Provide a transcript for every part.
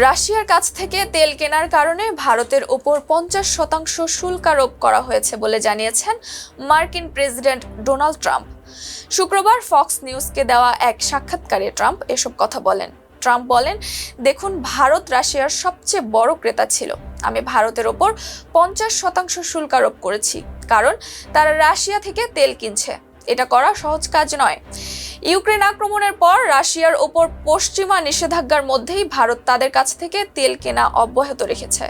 রাশিয়ার কাছ থেকে তেল কেনার কারণে ভারতের ওপর পঞ্চাশ শতাংশ শুল্ক আরোপ করা হয়েছে বলে জানিয়েছেন মার্কিন প্রেসিডেন্ট ডোনাল্ড ট্রাম্প। শুক্রবার ফক্স নিউজকে দেওয়া এক সাক্ষাৎকারে ট্রাম্প এসব কথা বলেন। ট্রাম্প বলেন, দেখুন, ভারত রাশিয়ার সবচেয়ে বড় ক্রেতা ছিল। আমি ভারতের ওপর পঞ্চাশ শতাংশ শুল্ক আরোপ করেছি। কারণ তারা রাশিয়া থেকে তেল কিনছে। এটা করা সহজ কাজ নয়। ইউক্রেন আক্রমণের পর রাশিয়ার ওপর পশ্চিমা নিষেধাজ্ঞার মধ্যেই ভারত তাদের কাছ থেকে তেল কেনা অব্যাহত রেখেছে।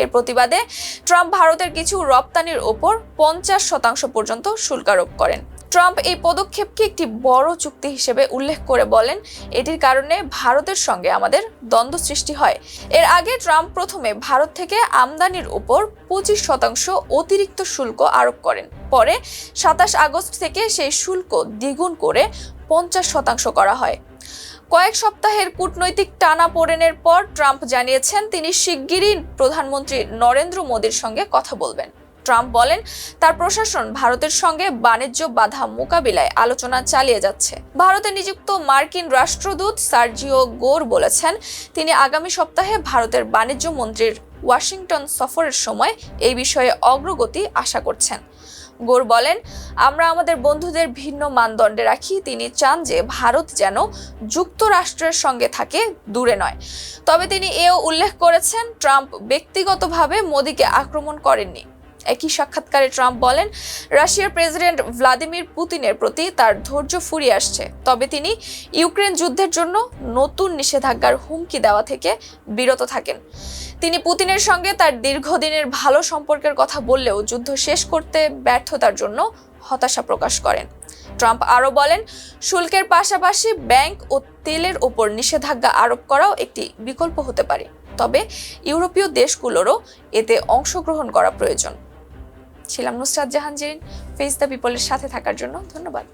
এর প্রতিবাদে ট্রাম্প ভারতের কিছু রপ্তানির ওপর পঞ্চাশ শতাংশ পর্যন্ত শুল্ক আরোপ করেন। ট্রাম্প এই পদক্ষেপকে একটি বড় চুক্তি হিসেবে উল্লেখ করে বলেন, এটির কারণে ভারতের সঙ্গে আমাদের দ্বন্দ্ব সৃষ্টি হয়। এর আগে ট্রাম্প প্রথমে ভারত থেকে আমদানির উপর পঁচিশ শতাংশ অতিরিক্ত শুল্ক আরোপ করেন। পরে সাতাশ আগস্ট থেকে সেই শুল্ক দ্বিগুণ করে পঞ্চাশ শতাংশ করা হয়। কয়েক সপ্তাহের কূটনৈতিক টানা পোড়েনের পর ট্রাম্প জানিয়েছেন, তিনি শিগগিরই প্রধানমন্ত্রী নরেন্দ্র মোদীর সঙ্গে কথা বলবেন। ট্রাম্প বলেন, তার প্রশাসন ভারতের সঙ্গে বাণিজ্য বাধা মোকাবিলায় আলোচনা চালিয়ে যাচ্ছে। ভারতে নিযুক্ত মার্কিন রাষ্ট্রদূত সার্জিও গোর বলেছেন, তিনি আগামী সপ্তাহে ভারতের বাণিজ্য মন্ত্রীর ওয়াশিংটন সফরের সময় এই বিষয়ে অগ্রগতি আশা করছেন। গোর বলেন, আমরা আমাদের বন্ধুদের ভিন্ন মানদণ্ডে রাখি। তিনি চান যে ভারত যেন যুক্তরাষ্ট্রের সঙ্গে থাকে, দূরে নয়। তবে তিনি এও উল্লেখ করেছেন, ট্রাম্প ব্যক্তিগতভাবে মোদীকে আক্রমণ করেননি। একই সাক্ষাৎকারে ট্রাম্প বলেন, রাশিয়ার প্রেসিডেন্ট ভ্লাদিমির পুতিনের প্রতি তার ধৈর্য ফুরিয়ে আসছে। তবে তিনি ইউক্রেন যুদ্ধের জন্য নতুন নিষেধাজ্ঞার হুমকি দেওয়া থেকে বিরত থাকেন। তিনি পুতিনের সঙ্গে তার দীর্ঘদিনের ভালো সম্পর্কের কথা বললেও যুদ্ধ শেষ করতে ব্যর্থতার জন্য হতাশা প্রকাশ করেন। ট্রাম্প আরও বলেন, শুল্কের পাশাপাশি ব্যাংক ও তেলের ওপর নিষেধাজ্ঞা আরোপ করাও একটি বিকল্প হতে পারে। তবে ইউরোপীয় দেশগুলোরও এতে অংশগ্রহণ করা প্রয়োজন। ছিলাম নুসরাত জাহান জেরিন ফেস দ্য পিপলের সাথে থাকার জন্য ধন্যবাদ।